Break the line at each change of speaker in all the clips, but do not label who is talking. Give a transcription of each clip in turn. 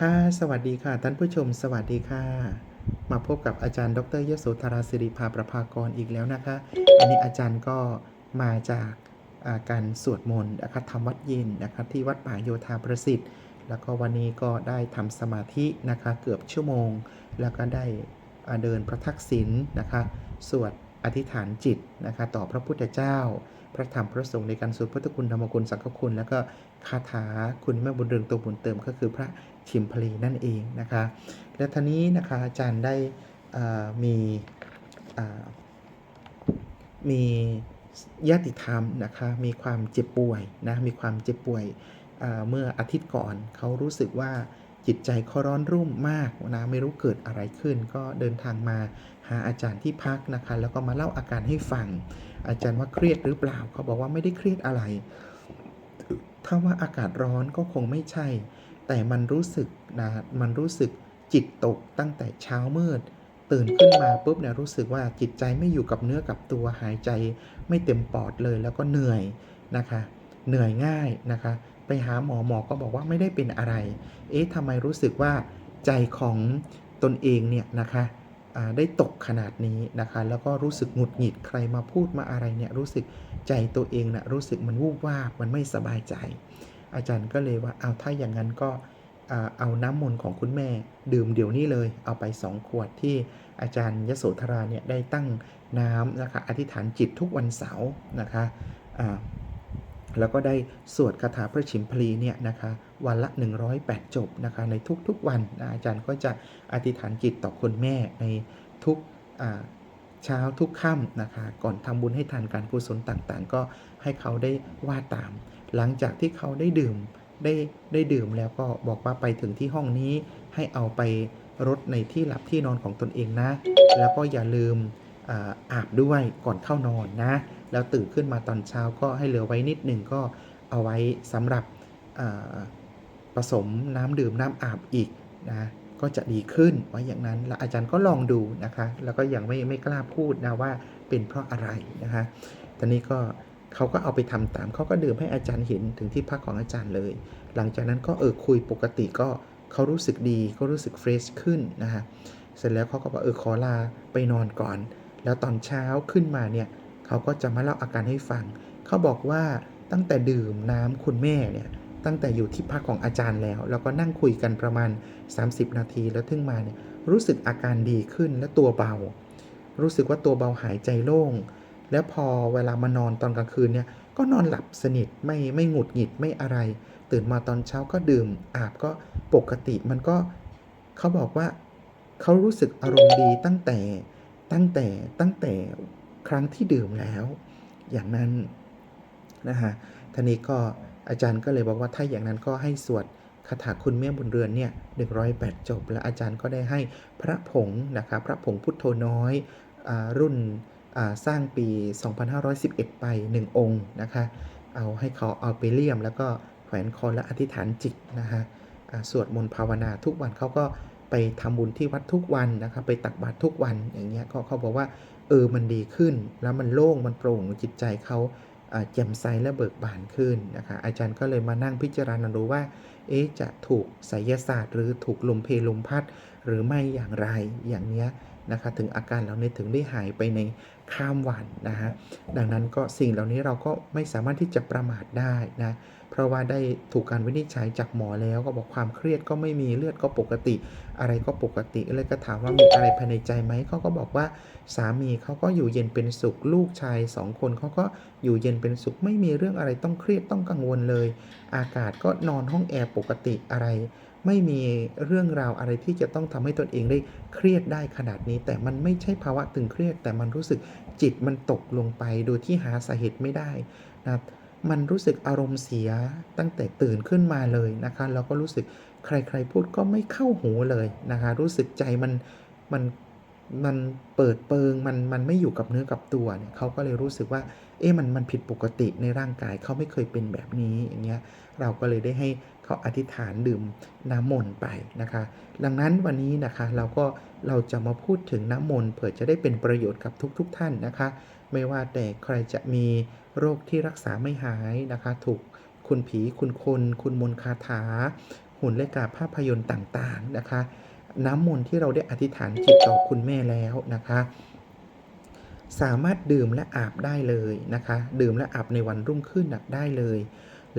ค่ะ สวัสดีค่ะ ท่านผู้ชม สวัสดีค่ะ มาพบกับอาจารย์ ดรยโสธราสิริภาประภากรอีกแล้วนะคะ อันนี้อาจารย์ก็มาจากาการสวดมนต์นะคะทำวัดเย็นนะคะที่วัดป่าโยธาประสิทธิ์ แล้วก็วันนี้ก็ได้ทำสมาธินะคะเกือบชั่วโมง แล้วก็ได้เดินพระทักษิณนะคะ สวดอธิษฐานจิตนะคะต่อพระพุทธเจ้า พระธรรมพระสงฆ์ในการสวดพุทธคุณธรรมคุณสังฆคุณ แล้วก็คาถาคุณแม่บุญเรืองตัวบุญเติมก็คือพระ ชิมพลีนั่นเองนะคะ และท่านี้นะคะอาจารย์ได้มีมีญาติธรรมนะคะมีความเจ็บป่วยนะมีความเจ็บป่วยเมื่ออาทิตย์ก่อนเขารู้สึกว่าจิตใจเขาร้อนรุ่มมากนะไม่รู้เกิดอะไรขึ้น ก็เดินทางมาหาอาจารย์ที่พักนะคะ แล้วก็มาเล่าอาการให้ฟัง อาจารย์ว่าเครียดหรือเปล่าเขาบอกว่าไม่ได้เครียดอะไร ถ้าว่าอากาศร้อนก็คงไม่ใช่ แต่มันรู้สึกนะมันรู้สึกจิตตกตั้งแต่เช้ามืด ตื่นขึ้นมาปุ๊บเนี่ยรู้สึกว่าจิตใจไม่อยู่กับเนื้อกับตัวหายใจไม่เต็มปอดเลยแล้วก็เหนื่อยนะคะ เหนื่อยง่ายนะคะ ไปหาหมอหมอก็บอกว่าไม่ได้เป็นอะไร เอ๊ะทำไมรู้สึกว่าใจของตนเองเนี่ยนะคะได้ตกขนาดนี้นะคะ แล้วก็รู้สึกหงุดหงิดใครมาพูดมาอะไรเนี่ยรู้สึกใจตัวเองนะรู้สึกมันวูบวาบมันไม่สบายใจ อาจารย์ก็เลยว่าเอาถ้าอย่างนั้นก็เอาน้ำมนต์ของคุณแม่ ดื่มเดี๋ยวนี้เลย เอาไป2ขวดที่อาจารย์ยโสธราเนี่ยได้ตั้งน้ำนะคะอธิษฐานจิตทุกวันเสาร์นะคะแล้วก็ได้สวดคาถาพระชิมพลีเนี่ยนะคะวันละ 108 จบนะคะในทุกๆวันนะอาจารย์ก็จะอธิษฐานจิตต่อคุณแม่ในทุกเช้าทุกค่ำนะคะก่อนทำบุญให้ทานการกุศลต่างๆ ก็ให้เขาได้ว่าตาม หลังจากที่เขาได้ดื่มได้ได้ดื่มแล้วก็บอกว่าไปถึงที่ห้องนี้ให้เอาไปรดในที่หลับที่นอนของตนเองนะ แล้วก็อย่าลืมอาบด้วยก่อนเข้านอนนะ แล้วตื่นขึ้นมาตอนเช้าก็ให้เหลือไว้นิดหนึ่งก็เอาไว้สำหรับผสมน้ำดื่มน้ำอาบอีกนะก็จะดีขึ้นว่าอย่างนั้นแล้วอาจารย์ก็ลองดูนะคะ แล้วก็ยังไม่ไม่กล้าพูดนะว่าเป็นเพราะอะไรนะคะตอนนี้ก็ เขาก็เอาไปทำตาม เขาก็ดื่มให้อาจารย์เห็นถึงที่พักของอาจารย์เลย หลังจากนั้นก็เออคุยปกติก็เขารู้สึกดีก็รู้สึกเฟรชขึ้นนะฮะเสร็จแล้วเขาก็บอกเออขอลาไปนอนก่อน แล้วตอนเช้าขึ้นมาเนี่ยเขาก็จะมาเล่าอาการให้ฟัง เขาบอกว่าตั้งแต่ดื่มน้ำคุณแม่เนี่ยตั้งแต่อยู่ที่พักของอาจารย์แล้ว แล้วก็นั่งคุยกันประมาณ 30 นาทีแล้วถึงมาเนี่ยรู้สึกอาการดีขึ้นและตัวเบา รู้สึกว่าตัวเบาหายใจโล่ง แล้วพอเวลามานอนตอนกลางคืนเนี่ยก็นอนหลับสนิทไม่ไม่หงุดหงิดไม่อะไร ตื่นมาตอนเช้าก็ดื่ม อาบก็ปกติมันก็เขาบอกว่าเขารู้สึกอารมณ์ดีตั้งแต่ตั้งแต่ตั้งแต่ครั้งที่ดื่มแล้ว อย่างนั้นนะฮะทีนี้ก็อาจารย์ก็เลยบอกว่าถ้าอย่างนั้นก็ให้สวดคาถาคุณแม่บุญเรือนเนี่ย108จบ แล้วอาจารย์ก็ได้ให้พระผงนะคะพระผงพุทโธน้อยอรุ่น สร้างปี 2511 ไป 1 องค์นะคะ เอาให้เขาเอาไปเลี่ยม แล้วก็แขวนคอและอธิษฐานจิตนะคะสวดมนต์ภาวนาทุกวันเขาก็ไปทำบุญที่วัดทุกวันนะคะไปตักบาตรทุกวันอย่างเงี้ยก็เขาบอกว่าเออมันดีขึ้น แล้วมันโล่งมันโปร่งจิตใจเขาอ่าแจ่มใสและเบิกบานขึ้นนะคะอาจารย์ก็เลยมานั่งพิจารณาดูว่า เอ๊ะจะถูกไสยศาสตร์ หรือถูกลมเพลลมพัด หรือไม่อย่างไรอย่างเนี้ย นะคะถึงอาการเหล่านี้ถึงได้หายไปในข้ามวันนะฮะดังนั้นก็สิ่งเหล่านี้เราก็ไม่สามารถที่จะประมาทได้นะเพราะว่าได้ถูกการวินิจฉัยจากหมอแล้วก็บอกความเครียดก็ไม่มีเลือดก็ปกติ อะไรก็ปกติเลยก็ถามว่ามีอะไรภายในใจไหมเขาก็บอกว่าสามีเขาก็อยู่เย็นเป็นสุขลูกชายสองคนเขาก็อยู่เย็นเป็นสุขไม่มีเรื่องอะไรต้องเครียดต้องกังวลเลย อากาศก็นอนห้องแอร์ปกติอะไร ไม่มีเรื่องราวอะไรที่จะต้องทำให้ตนเองได้เครียดได้ขนาดนี้ แต่มันไม่ใช่ภาวะตึงเครียด แต่มันรู้สึกจิตมันตกลงไปโดยที่หาสาเหตุไม่ได้นะมันรู้สึกอารมณ์เสียตั้งแต่ตื่นขึ้นมาเลยนะคะแล้วก็รู้สึกใครๆพูดก็ไม่เข้าหูเลยนะคะรู้สึกใจมันมัน มันเปิดเปิงมันมันไม่อยู่กับเนื้อกับตัวเนี่ยเขาก็เลยรู้สึกว่า เอ๊ะมันมันผิดปกติในร่างกายเขาไม่เคยเป็นแบบนี้อย่างเงี้ยเราก็เลยได้ให้เขาอธิษฐานดื่มน้ำมนต์ไปนะคะ ดังนั้นวันนี้นะคะเราก็เราจะมาพูดถึงน้ำมนต์เผื่อจะได้เป็นประโยชน์กับทุกๆทท่านนะคะ ไม่ว่าแต่ใครจะมีโรคที่รักษาไม่หายนะคะ ถูกคุณผีคุณคน คุณมนคาถาหหุ่นและกาภาพยนตร์ต่างๆนะคะ น้ำมนต์ที่เราได้อธิษฐานจิตต่อคุณแม่แล้วนะคะ สามารถดื่มและอาบได้เลยนะคะ ดื่มและอาบในวันรุ่งขึ้นน่ะได้เลย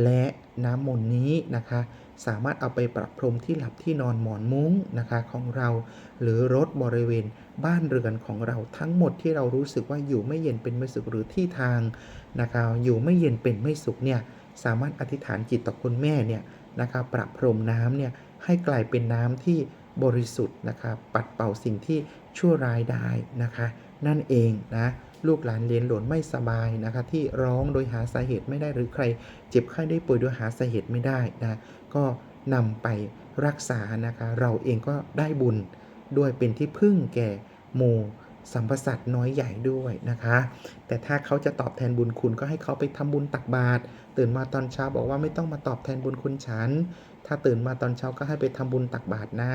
และน้ำมนต์นี้นะคะ สามารถเอาไปประพรมที่หลับที่นอนหมอนมุ้งนะคะของเราหรือรถบริเวณบ้านเรือนของเราทั้งหมดที่เรารู้สึกว่าอยู่ไม่เย็นเป็นไม่สุขหรือที่ทางนะคะ อยู่ไม่เย็นเป็นไม่สุขเนี่ยสามารถอธิษฐานจิตต่อคุณแม่เนี่ยนะคะประพรมน้ำเนี่ยให้กลายเป็นน้ำที่ บริสุทธิ์นะคะ ปัดเป่าสิ่งที่ชั่วร้ายได้นะคะ นั่นเองนะลูกหลานเลี้ยนหลนไม่สบายนะคะ ที่ร้องโดยหาสาเหตุไม่ได้หรือใคร เจ็บไข้ได้ป่วยโดยหาสาเหตุไม่ได้นะก็นำไปรักษานะคะ เราเองก็ได้บุญด้วยเป็นที่พึ่งแก่หมู่ สัมปสัตว์น้อยใหญ่ด้วยนะคะ แต่ถ้าเขาจะตอบแทนบุญคุณก็ให้เขาไปทำบุญตักบาตรตื่นมาตอนเช้าบอกว่าไม่ต้องมาตอบแทนบุญคุณฉัน ถ้าตื่นมาตอนเช้าก็ให้ไปทำบุญตักบาตรนะ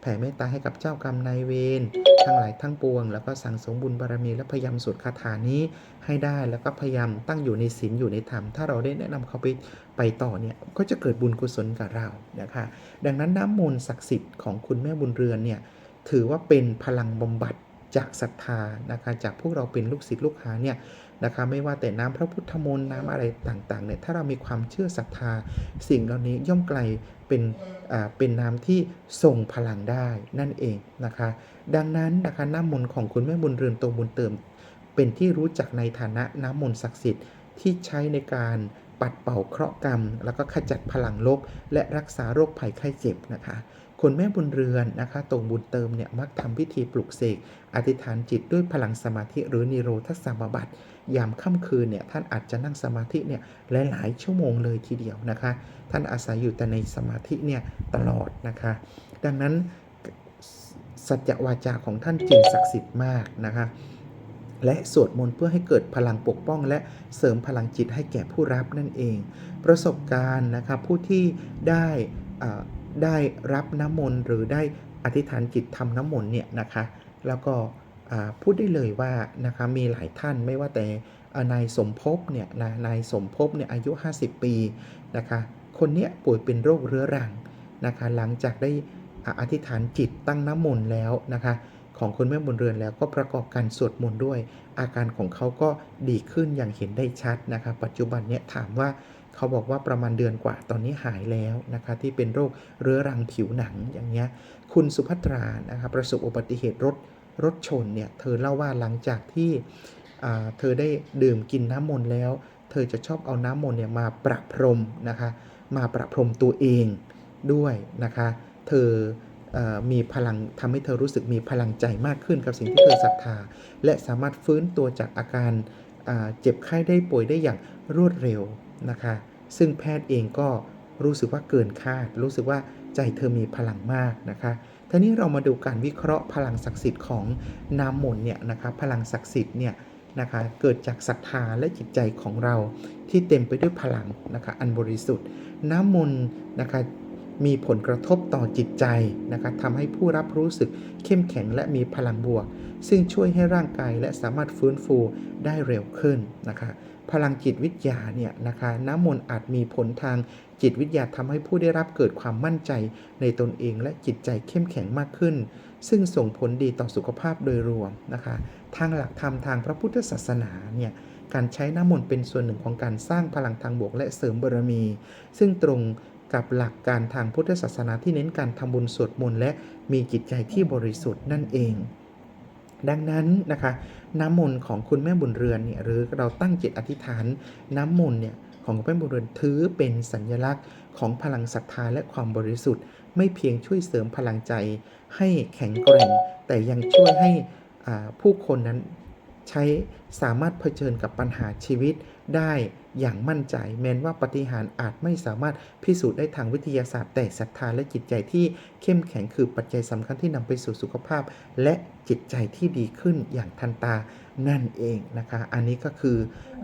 แผ่เมตตาให้กับเจ้ากรรมนายเวรทั้งหลายทั้งปวง แล้วก็สั่งสมบุญบารมีและพยายามสวดคาถานี้ให้ได้แล้วก็พยายามตั้งอยู่ในศีลอยู่ในธรรม ถ้าเราได้แนะนำเขาไปไปต่อเนี่ยก็จะเกิดบุญกุศลกับเรานะคะดังนั้นน้ำมนต์ศักดิ์สิทธิ์ของคุณแม่บุญเรือนเนี่ยถือว่าเป็นพลังบำบัด จากศรัทธานะคะจากพวกเราเป็นลูกศิษย์ลูกหาเนี่ยนะคะไม่ว่าแต่น้ำพระพุทธมนต์น้ำอะไรต่างๆเนี่ยถ้าเรามีความเชื่อศรัทธา สิ่งเหล่านี้ย่อมไกลเป็นอ่าเป็นน้ำที่ทรงพลังได้นั่นเองนะคะ ดังนั้นนะคะน้ำมนต์ของคุณแม่บุญเรือนโตบุญเติม เป็นที่รู้จักในฐานะน้ำมนต์ศักดิ์สิทธิ์ที่ใช้ในการปัดเป่าเคราะห์กรรม แล้วก็ขจัดพลังลบและรักษาโรคภัยไข้เจ็บนะคะ คนแม่บุญเรือนนะคะตรงบุญเติมเนี่ยมักทำพิธีปลุกเสกอธิษฐานจิตด้วยพลังสมาธิหรือนิโรธสมาบัติยามค่ำคืนเนี่ยท่านอาจจะนั่งสมาธิเนี่ยหลายๆชั่วโมงเลยทีเดียวนะคะ ท่านอาศัยอยู่แต่ในสมาธิเนี่ยตลอดนะคะ ดังนั้นสัจวาจาของท่านจึงศักดิ์สิทธิ์มากนะคะและสวดมนต์เพื่อให้เกิดพลังปกป้อง และเสริมพลังจิตให้แก่ผู้รับนั่นเอง ประสบการณ์นะครับผู้ที่ได้อ่า ได้รับน้ำมนต์หรือได้อธิษฐานจิตทำน้ำมนต์เนี่ยนะคะ แล้วก็พูดได้เลยว่านะคะมีหลายท่านไม่ว่าแต่นายสมภพเนี่ยนะนายสมภพเนี่ยอายุ 50 ปีนะคะคนเนี้ยป่วยเป็นโรคเรื้อรังนะคะหลังจากได้อธิษฐานจิตตั้งน้ำมนต์แล้วนะคะของคุณแม่บุญเรือนแล้วก็ประกอบการสวดมนต์ด้วย อาการของเขาก็ดีขึ้นอย่างเห็นได้ชัดนะคะ ปัจจุบันเนี่ยถามว่า เขาบอกว่าประมาณเดือนกว่าตอนนี้หายแล้วนะคะที่เป็นโรคเรื้อรังผิวหนังอย่างเงี้ยคุณสุภัตรานะคะประสบอุบัติเหตุรถรถชนเนี่ยเธอเล่าว่าหลังจากที่เธอได้ดื่มกินน้ำมนต์แล้ว เธอจะชอบเอาน้ำมนต์เนี่ยมาประพรมนะคะมาประพรมตัวเองด้วยนะคะเธอมีพลังทำให้เธอรู้สึกมีพลังใจมากขึ้นกับสิ่งที่เธอศรัทธา และสามารถฟื้นตัวจากอาการเจ็บไข้ได้ป่วยได้อย่างรวดเร็ว นะคะ ซึ่งแพทย์เองก็รู้สึกว่าเกินคาด รู้สึกว่าใจเธอมีพลังมากนะคะทีนี้เรามาดูการวิเคราะห์พลังศักดิ์สิทธิ์ของน้ำมนต์เนี่ยนะคะ พลังศักดิ์สิทธิ์เนี่ยนะคะ เกิดจากศรัทธาและจิตใจของเราที่เต็มไปด้วยพลังนะคะ อันบริสุทธิ์ น้ำมนต์นะคะ มีผลกระทบต่อจิตใจนะคะทำให้ผู้รับรู้สึกเข้มแข็งและมีพลังบวก ซึ่งช่วยให้ร่างกายและสามารถฟื้นฟูได้เร็วขึ้นนะคะพลังจิตวิทยาเนี่ยนะคะน้ำมนต์อาจมีผลทางจิตวิทยาทำให้ผู้ได้รับเกิดความมั่นใจในตนเองและจิตใจเข้มแข็งมากขึ้น ซึ่งส่งผลดีต่อสุขภาพโดยรวมนะคะทางหลักธรรมทางพระพุทธศาสนาเนี่ยการใช้น้ำมนต์เป็นส่วนหนึ่งของการสร้างพลังทางบวกและเสริมบารมี ซึ่งตรง กับหลักการทางพุทธศาสนาที่เน้นการทำบุญสวดมนต์และมีจิตใจที่บริสุทธิ์นั่นเอง ดังนั้นนะคะ น้ำมนต์ของคุณแม่บุญเรือนเนี่ยหรือเราตั้งจิตอธิษฐานน้ำมนต์เนี่ยของคุณแม่บุญเรือนถือเป็นสัญลักษณ์ของพลังศรัทธาและความบริสุทธิ์ ไม่เพียงช่วยเสริมพลังใจให้แข็งแกร่ง แต่ยังช่วยให้ผู้คนนั้น ใช้สามารถเผชิญกับปัญหาชีวิตได้อย่างมั่นใจ แม้นว่าปฏิหารอาจไม่สามารถพิสูจน์ได้ทางวิทยาศาสตร์ แต่ศรัทธาและจิตใจที่เข้มแข็งคือปัจจัยสำคัญที่นำไปสู่สุขภาพ และจิตใจที่ดีขึ้นอย่างทันตานั่นเองนะคะ อันนี้ก็คือ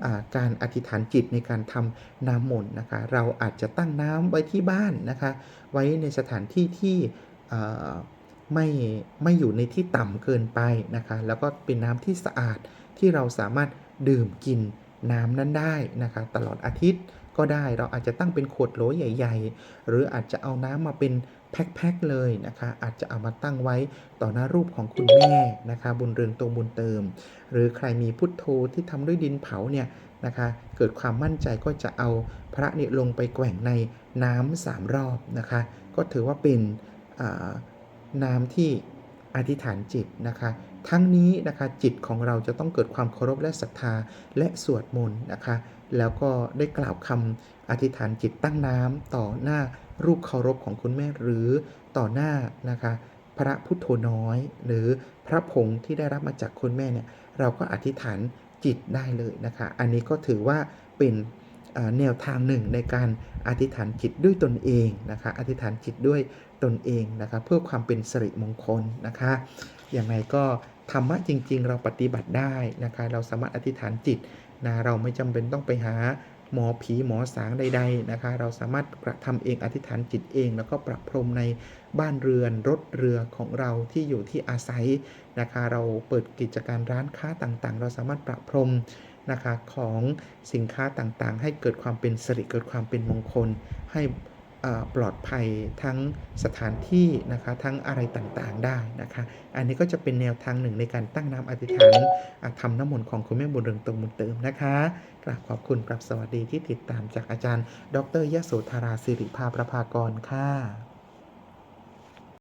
อการอธิษฐานจิตในการทำน้ำมนต์นะคะ เราอาจจะตั้งน้ำไว้ที่บ้านนะคะ ไว้ในสถานที่ที่ ไม่ไม่อยู่ในที่ต่ำเกินไปนะคะ แล้วก็เป็นน้ำที่สะอาดที่เราสามารถดื่มกินน้ำนั้นได้นะคะ ตลอดอาทิตย์ก็ได้เราอาจจะตั้งเป็นขวดโหลใหญ่ ๆ หรืออาจจะเอาน้ำมาเป็นแพ็คๆเลยนะคะ อาจจะเอามาตั้งไว้ต่อหน้ารูปของคุณแม่นะคะ บุญเรืองตรงบุญเติม หรือใครมีพุทโธที่ทำด้วยดินเผาเนี่ยนะคะ เกิดความมั่นใจก็จะเอาพระเนี่ยลงไปแกว่งในน้ำสามรอบนะคะ ก็ถือว่าเป็น อ่าน้ำที่อธิษฐานจิตนะคะ ทั้งนี้นะคะจิตของเราจะต้องเกิดความเคารพและศรัทธาและสวดมนต์นะคะ แล้วก็ได้กล่าวคำอธิษฐานจิตตั้งน้ำต่อหน้ารูปเคารพของคุณแม่หรือต่อหน้านะคะพระพุทโธน้อย หรือพระผงที่ได้รับมาจากคุณแม่เนี่ยเราก็อธิษฐานจิตได้เลยนะคะ อันนี้ก็ถือว่าเป็น แนวทางหนึ่งในการอธิษฐานจิตด้วยตนเองนะคะอธิษฐานจิตด้วยตนเองนะคะเพื่อความเป็นสิริมงคลนะคะอย่างไรก็ธรรมะจริง ๆ เราปฏิบัติได้นะคะเราสามารถอธิษฐานจิตนะเราไม่จำเป็นต้องไปหาหมอผีหมอสางใด ๆนะคะ เราสามารถกระทำเองอธิษฐานจิตเอง แล้วก็ประพรมในบ้านเรือนรถเรือของเราที่อยู่ที่อาศัยนะคะ เราเปิดกิจการร้านค้าต่างๆ เราสามารถประพรม นะคะของสินค้าต่างๆ ให้เกิดความเป็นสิริเกิดความเป็นมงคล ให้ปลอดภัยทั้งสถานที่นะคะทั้งอะไรต่างๆได้นะคะ อันนี้ก็จะเป็นแนวทางหนึ่งในการตั้งน้ำอธิษฐานทำน้ำมนต์ของคุณแม่บุญเรืองตรงบุญเติมนะคะกราบขอบคุณกราบสวัสดีที่ติดตามจากอาจารย์ ดรยโสธาราสิริภาประภากรค่ะ